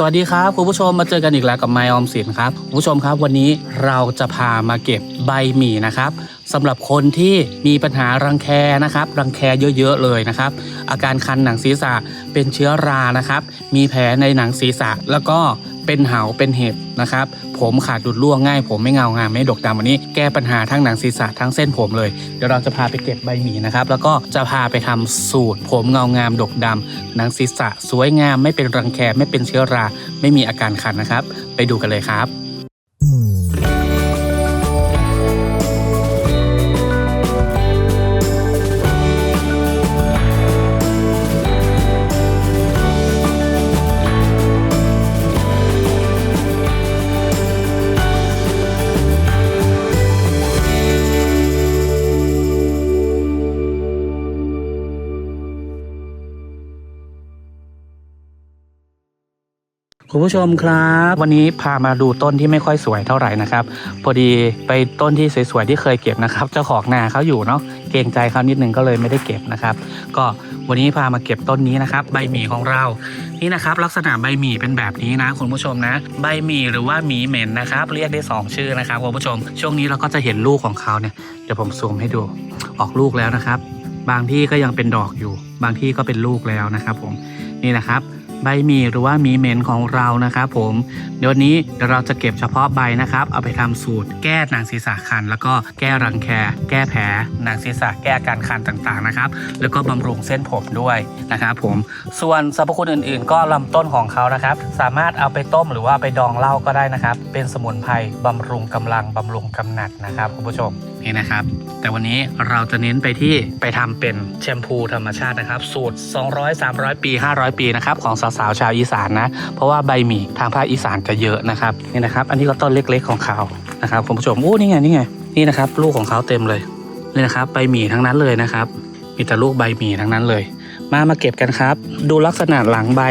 สวัสดีครับคุณผู้ชมมาเจอกันอีกแล้วกับไมออมสินครับคุณผู้ชมครับวันนี้เราจะพามาเก็บใบหมี่นะครับสำหรับคนที่มีปัญหารังแคนะครับ รังแคเยอะๆเลยนะครับ อาการคันหนังศีรษะเป็นเชื้อรานะครับ มีแผลในหนังศีรษะแล้วก็ เป็นเหาเป็นเห็บนะครับ ผมขาดดุดร่วงง่าย ผมไม่เงางามไม่ดกดำวันนี้แก้ปัญหาทั้งหนังศีรษะทั้งเส้นผมเลย เดี๋ยวเราจะพาไปเก็บใบหมี่นะครับ แล้วก็จะพาไปทำสูตร ผมเงางามดกดำหนังศีรษะสวยงามไม่เป็นรังแคไม่เป็นเชื้อรา ไม่มีอาการคันนะครับ ไปดูกันเลยครับ คุณผู้ชมครับ วันนี้พามาดูต้นที่ไม่ค่อยสวยเท่าไหร่นะครับ พอดีไปต้นที่สวยๆที่เคยเก็บนะครับ เจ้าของนาเขาอยู่เนาะเกรงใจเขานิดนึงก็เลยไม่ได้เก็บนะครับ ก็วันนี้พามาเก็บต้นนี้นะครับ ใบหมี่ของเรานี่นะครับ ลักษณะใบหมี่เป็นแบบนี้นะ คุณผู้ชมนะ ใบหมี่หรือว่าหมีเหม็นนะครับ เรียกได้สองชื่อนะครับคุณผู้ชม ช่วงนี้เราก็จะเห็นลูกของเขาเนี่ยเดี๋ยวผมซูมให้ดูออกลูกแล้วนะครับ บางที่ก็ยังเป็นดอกอยู่ บางที่ก็เป็นลูกแล้วนะครับ ผมนี่นะครับ ใบมีหรือว่ามีเหม็นของเรานะครับผมเดี๋ยวนี้เดี๋ยวเราจะเก็บเฉพาะใบนะครับ เอาไปทำสูตร แก้หนังศีรษะคัน แล้วก็แก้รังแค แก้แผลหนังศีรษะแก้อาการคันต่างๆนะครับ แล้วก็บำรุงเส้นผมด้วยนะครับผมส่วนสรรพคุณอื่นๆ ก็ลำต้นของเขานะครับ สามารถเอาไปต้มหรือว่าไปดองเหล้าก็ได้นะครับ เป็นสมุนไพรบำรุงกำลังบำรุงกำหนัดนะครับคุณผู้ชม นี่นะครับ แต่วันนี้เราจะเน้นไปที่ไปทำเป็นแชมพูธรรมชาตินะครับ สูตร 200 300 ปี 500 ปีนะครับของสาวๆชาวอีสานนะ เพราะว่าใบหมี่ทางภาคอีสานจะเยอะนะครับนี่นะครับ อันนี้ก็ต้นเล็กๆของเขานะครับคุณผู้ชมโอ้นี่ไงนี่ไงนี่นะครับ ลูกของเขาเต็มเลยนี่นะครับใบหมี่ทั้งนั้นเลยนะครับ มีแต่ลูกใบหมี่ทั้งนั้นเลย มามาเก็บกันครับ ดูลักษณะหลังใบ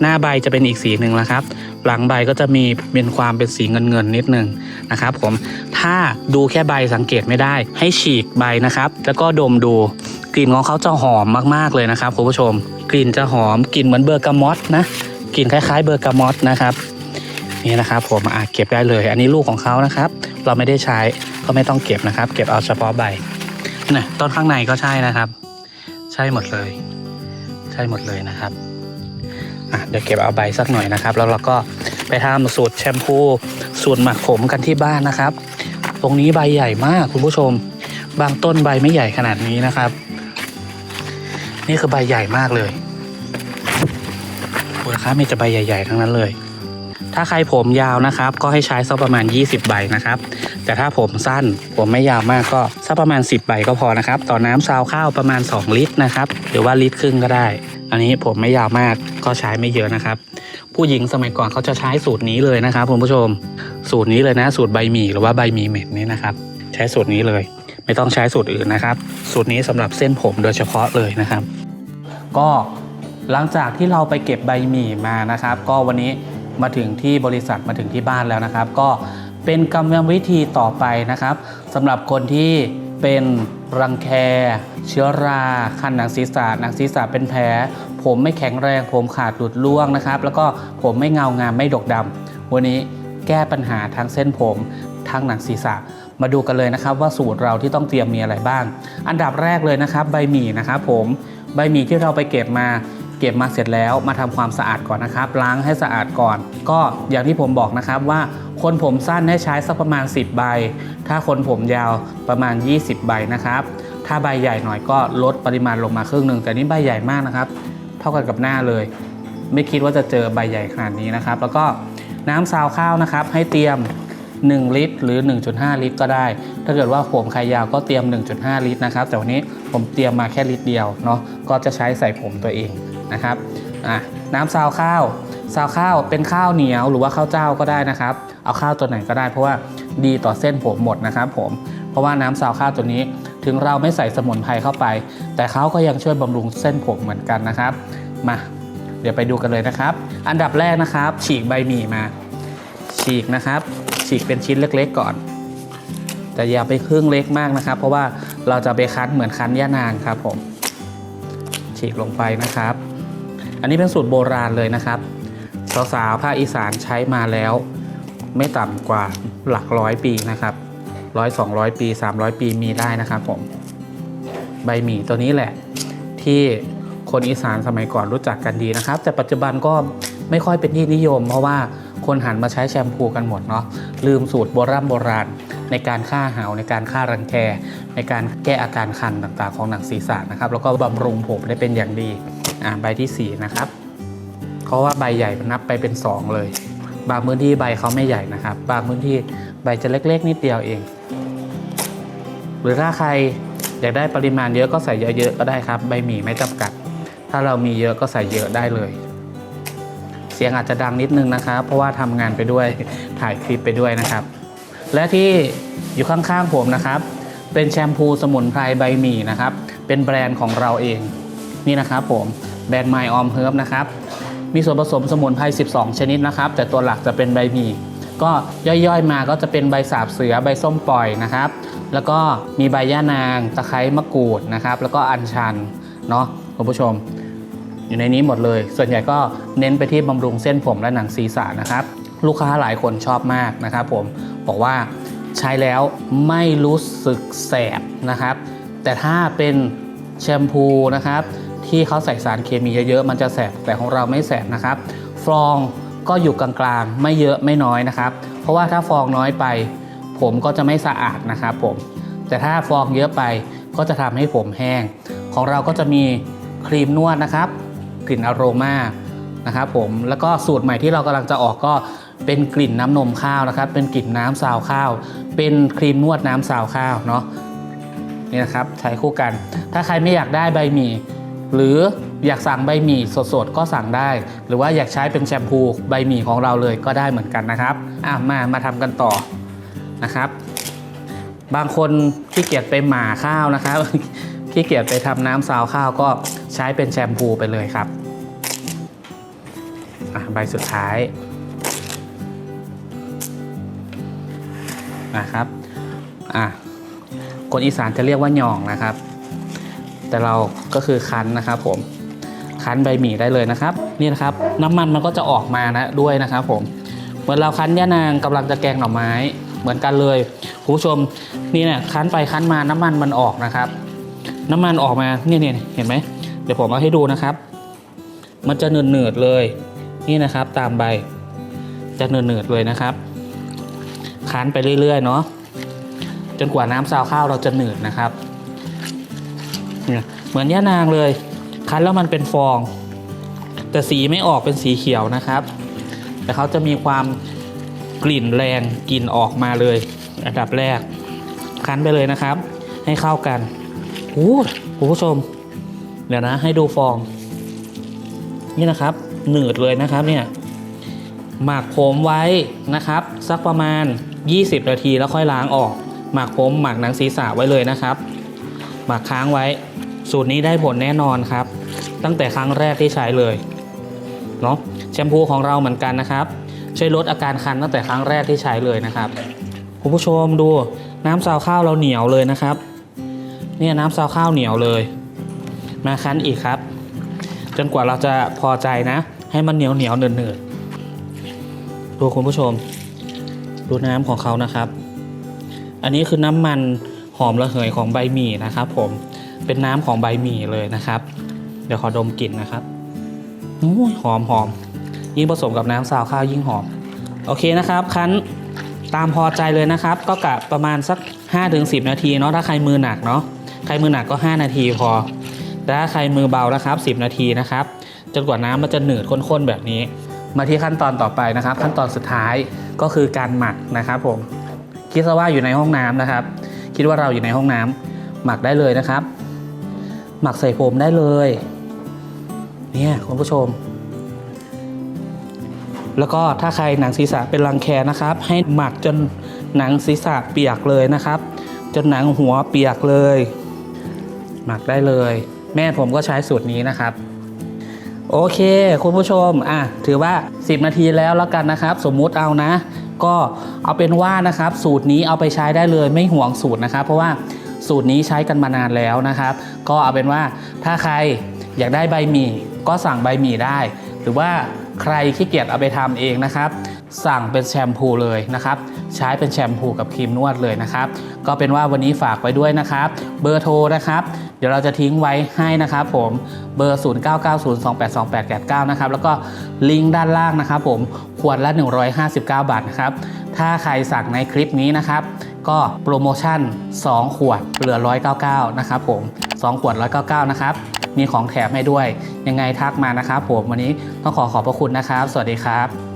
หน้าใบจะเป็นอีกสีหนึ่งแล้วครับ หลังใบก็จะมีเป็นความเป็นสีเงินเงินนิดหนึ่งนะครับ ผมถ้าดูแค่ใบสังเกตไม่ได้ ให้ฉีกใบนะครับ แล้วก็ดมดูกลิ่นของเขาจะหอมมากๆเลยนะครับคุณผู้ชม กลิ่นจะหอมกลิ่นเหมือนเบอร์กามอสนะกลิ่นคล้ายๆเบอร์กามอสนะครับนี่นะครับ ผมอาจเก็บได้เลย อันนี้ลูกของเขานะครับ เราไม่ได้ใช้ก็ไม่ต้องเก็บนะครับ เก็บเอาเฉพาะใบนะต้นข้างในก็ใช่นะครับ ใช่หมดเลย ใช่หมดเลยนะครับอะเดี๋ยวเก็บเอาใบสักหน่อยนะครับ แล้วเราก็ไปทำสูตรแชมพูสูตรหมักผมกันที่บ้านนะครับ ตรงนี้ใบใหญ่มากคุณผู้ชม บางต้นใบไม่ใหญ่ขนาดนี้นะครับ นี่คือใบใหญ่มากเลยคุณครับมีแต่ใบใหญ่ ๆ ทั้งนั้นเลย ถ้าใครผมยาวนะครับ ก็ให้ใช้สักประมาณ 20 ใบนะครับ แต่ถ้าผมสั้นผมไม่ยาวมากก็สักประมาณ 10 ใบก็พอนะครับ ต่อน้ำซาวข้าวประมาณ 2 ลิตรนะครับ หรือว่าลิตรครึ่งก็ได้ อันนี้ผมไม่ยาวมากก็ใช้ไม่เยอะนะครับ ผู้หญิงสมัยก่อนเขาจะใช้สูตรนี้เลยนะครับคุณผู้ชม สูตรนี้เลยนะสูตรใบหมี่หรือว่าใบหมี่เหม็ดนี่นะครับ ใช้สูตรนี้เลย ไม่ต้องใช้สูตรอื่นนะครับ สูตรนี้สำหรับเส้นผมโดยเฉพาะเลยนะครับ ก็หลังจากที่เราไปเก็บใบหมี่มานะครับ ก็วันนี้ มาถึงที่บริษัทมาถึงที่บ้านแล้วนะครับ ก็เป็นกรรมวิธีต่อไปนะครับสำหรับคนที่เป็นรังแค เชื้อราคันหนังศีรษะหนังศีรษะเป็นแผล ผมไม่แข็งแรง ผมขาดหลุดร่วงนะครับ แล้วก็ผมไม่เงางามไม่ดกดำวันนี้แก้ปัญหาทั้งเส้นผมทั้งหนังศีรษะมาดูกันเลยนะครับว่าสูตรเราที่ต้องเตรียมมีอะไรบ้าง อันดับแรกเลยนะครับ ใบหมี่นะครับผมใบหมี่ที่เราไปเก็บมา เก็บมาเสร็จแล้วมาทำความสะอาดก่อนนะครับ ล้างให้สะอาดก่อน ก็อย่างที่ผมบอกนะครับว่าคนผมสั้นให้ใช้สักประมาณ 10 ใบ ถ้าคนผมยาวประมาณ 20 ใบนะครับ ถ้าใบใหญ่หน่อยก็ลดปริมาณลงมาครึ่งหนึ่งแต่นี่ใบใหญ่มากนะครับ เท่ากันกับหน้าเลย ไม่คิดว่าจะเจอใบใหญ่ขนาดนี้นะครับ แล้วก็น้ำซาวข้าวนะครับ ให้เตรียม 1 ลิตร หรือ 1.5 ลิตร ก็ได้ ถ้าเกิดว่าผมใครยาวก็เตรียม 1.5 ลิตรนะครับ แต่วันนี้ผมเตรียมมาแค่ลิตรเดียวเนาะ ก็จะใช้ใส่ผมตัวเอง นะครับน้ำซาวข้าวซาวข้าวเป็นข้าวเหนียวหรือว่าข้าวเจ้าก็ได้นะครับ เอาข้าวตัวไหนก็ได้เพราะว่าดีต่อเส้นผมหมดนะครับผมเพราะว่าน้ำซาวข้าวตัวนี้ถึงเราไม่ใส่สมุนไพรเข้าไป แต่เขาก็ยังช่วยบำรุงเส้นผมเหมือนกันนะครับ มา เดี๋ยวไปดูกันเลยนะครับ อันดับแรกนะครับ ฉีกใบหมี่มา ฉีกนะครับ ฉีกเป็นชิ้นเล็ก ๆ ก่อน แต่อย่าไปครึ่งเล็กมากนะครับ เพราะว่าเราจะไปคั้นเหมือนคั้นย่านางครับผม ฉีกลงไปนะครับ อันนี้เป็นสูตรโบราณเลยนะครับสาวๆภาคอีสานใช้มาแล้ว ไม่ต่ำกว่าหลักร้อยปีนะครับร้อยสองร้อยปี300ปีมีได้นะครับผมใบหมี่ตัวนี้แหละ ที่คนอีสานสมัยก่อนรู้จักกันดีนะครับ แต่ปัจจุบันก็ไม่ค่อยเป็นที่นิยม เพราะว่าคนหันมาใช้แชมพูกันหมดเนาะลืมสูตรโบราณโบราณ ในการฆ่าหาวในการฆ่ารังแคในการแก้อาการคันต่างๆ ของหนังศีรษะนะครับ แล้วก็บำรุงผมได้เป็นอย่างดี อ่าใบที่ 4 นะครับเพราะว่าใบใหญ่นับไปเป็น 2 เลย บางพื้นที่ใบเขาไม่ใหญ่นะครับ บางพื้นที่ใบจะเล็ก ๆ นิดเดียวเอง หรือถ้าใครอยากได้ปริมาณเยอะก็ใส่เยอะๆก็ได้ครับ ใบหมี่ไม่จำกัด ถ้าเรามีเยอะก็ใส่เยอะได้เลย เสียงอาจจะดังนิดนึงนะครับ เพราะว่าทำงานไปด้วยถ่ายคลิปไปด้วยนะครับ และที่อยู่ข้างๆผมนะครับ เป็นแชมพูสมุนไพรใบหมี่นะครับ เป็นแบรนด์ของเราเอง นี่นะครับผมแบรนด์ My Om Herb นะครับมีส่วนผสมสมุนไพร 12 ชนิดนะครับ แต่ตัวหลักจะเป็นใบหมี่ก็ย่อยๆมาก็จะเป็นใบสาบเสือใบส้มปล่อยนะครับ แล้วก็มีใบย่านางตะไคร้มะกรูดนะครับ แล้วก็อัญชันเนาะคุณผู้ชม อยู่ในนี้หมดเลย ส่วนใหญ่ก็เน้นไปที่บำรุงเส้นผมและหนังศีรษะนะครับ ลูกค้าหลายคนชอบมากนะครับผมบอกว่าใช้แล้วไม่รู้สึกแสบนะครับ แต่ถ้าเป็นแชมพูนะครับ ที่เขาใส่สารเคมีเยอะๆมันจะแสบแต่ของเราไม่แสบนะครับ ฟองก็อยู่กลางๆไม่เยอะไม่น้อยนะครับ เพราะว่าถ้าฟองน้อยไป ผมก็จะไม่สะอาดนะครับผมแต่ถ้าฟองเยอะไปก็จะทำให้ผมแห้ง ของเราก็จะมีครีมนวดนะครับ กลิ่นอโรมานะครับผมแล้วก็สูตรใหม่ที่เรากำลังจะออกก็เป็นกลิ่นน้ำนมข้าวนะครับ เป็นกลิ่นน้ำซาวข้าว เป็นครีมนวดน้ำซาวข้าวเนาะนี่นะครับใช้คู่กัน ถ้าใครไม่อยากได้ใบหมี่ หรืออยากสั่งใบหมี่สดๆ ก็สั่งได้ หรือว่าอยากใช้เป็นแชมพูใบหมี่ของเราเลยก็ได้เหมือนกันนะครับอะมามาทำกันต่อนะครับ บางคนขี้เกียจไปหมาข้าวนะครับขี้เกียจไปทำน้ำซาวข้าวก็ใช้เป็นแชมพูไปเลยครับอะใบสุดท้ายนะครับอะคนอีสานจะเรียกว่าหย่องนะครับ แต่เราก็คือคั้นนะครับผมคั้นใบหมี่ได้เลยนะครับนี่นะครับ น้ำมันมันก็จะออกมานะด้วยนะครับผมเหมือนเราคั้นย่านางกำลังจะแกงหน่อไม้เหมือนกันเลยคุณผู้ชมนี่เนี่ยคั้นไปคั้นมาน้ำมันมันออกนะครับ น้ำมันออกมาเนี่ยเนี่ยเห็นไหมเดี๋ยวผมเอาให้ดูนะครับ มันจะเนืดๆเลย นี่นะครับ ตามใบจะเนืดๆเลยนะครับคั้นไปเรื่อยๆเนาะจนกว่าน้ำซาวข้าวเราจะหนืดนะครับ เหมือนย่านางเลย คั้นแล้วมันเป็นฟอง แต่สีไม่ออกเป็นสีเขียวนะครับ แต่เขาจะมีความกลิ่นแรงกลิ่นออกมาเลยอันดับแรก คั้นไปเลยนะครับ ให้เข้ากันโอ้คุณผู้ชม เดี๋ยวนะ ให้ดูฟอง นี่นะครับ หนืดเลยนะครับเนี่ยหมักผมไว้นะครับ สักประมาณ 20 นาทีแล้วค่อยล้างออก หมักผมหมักหนังศีรษะไว้เลยนะครับ หมักค้างไว้ สูตรนี้ได้ผลแน่นอนครับ ตั้งแต่ครั้งแรกที่ใช้เลยเนาะแชมพูของเราเหมือนกันนะครับ ช่วยลดอาการคันตั้งแต่ครั้งแรกที่ใช้เลยนะครับคุณผู้ชมดูน้ำซาวข้าวเราเหนียวเลยนะครับ เนี่ยน้ำซาวข้าวเหนียวเลย มาคั้นอีกครับ จนกว่าเราจะพอใจนะ ให้มันเหนียวเหนียวเนืดเนืดดูคุณผู้ชม ดูน้ำของเขานะครับ อันนี้คือน้ำมัน หอมระเหยของใบหมี่นะครับ ผมเป็นน้ำของใบหมี่เลยนะครับ เดี๋ยวขอดมกลิ่นนะครับอุ้ยหอมหอมยิ่งผสมกับน้ำซาวข้าวยิ่งหอม โอเคนะครับ คั้นตามพอใจเลยนะครับ ก็กะประมาณสัก 5-10 นาทีเนาะถ้าใครมือหนักเนาะใครมือหนักก็ 5 นาทีพอแต่ถ้าใครมือเบานะครับ 10 นาทีนะครับจนกว่าน้ำมันจะหนืดข้นๆแบบนี้ มาที่ขั้นตอนต่อไปนะครับ ขั้นตอนสุดท้ายก็คือการหมักนะครับ ผมคิดซะว่าอยู่ในห้องน้ำนะครับ คิดว่าเราอยู่ในห้องน้ำหมักได้เลยนะครับ หมักใส่ผมได้เลย เนี่ยคุณผู้ชม แล้วก็ถ้าใครหนังศีรษะเป็นรังแคนะครับ ให้หมักจนหนังศีรษะเปียกเลยนะครับ จนหนังหัวเปียกเลย หมักได้เลย แม่ผมก็ใช้สูตรนี้นะครับโอเค คุณผู้ชม อะ ถือว่า 10 นาทีแล้วแล้วกันนะครับ สมมุติเอานะ ก็เอาเป็นว่านะครับ สูตรนี้เอาไปใช้ได้เลยไม่ห่วงสูตรนะครับ เพราะว่าสูตรนี้ใช้กันมานานแล้วนะครับ ก็เอาเป็นว่าถ้าใครอยากได้ใบหมี่ก็สั่งใบหมี่ได้ หรือว่าใครขี้เกียจเอาไปทำเองนะครับ สั่งเป็นแชมพูเลยนะครับ ใช้เป็นแชมพูกับครีมนวดเลยนะครับ ก็เป็นว่าวันนี้ฝากไว้ด้วยนะครับ เบอร์โทรนะครับ เดี๋ยวเราจะทิ้งไว้ให้นะครับผมเบอร์ 0990282889 นะครับ แล้วก็ลิงก์ด้านล่างนะครับผมขวดละ 159 บาทนะครับ ถ้าใครสั่งในคลิปนี้นะครับ ก็โปรโมชั่น 2 ขวดเหลือ 199 นะครับผม 2 ขวด 199 นะครับ มีของแถมให้ด้วย ยังไงทักมานะครับผม วันนี้ต้องขอขอบพระคุณนะครับ สวัสดีครับ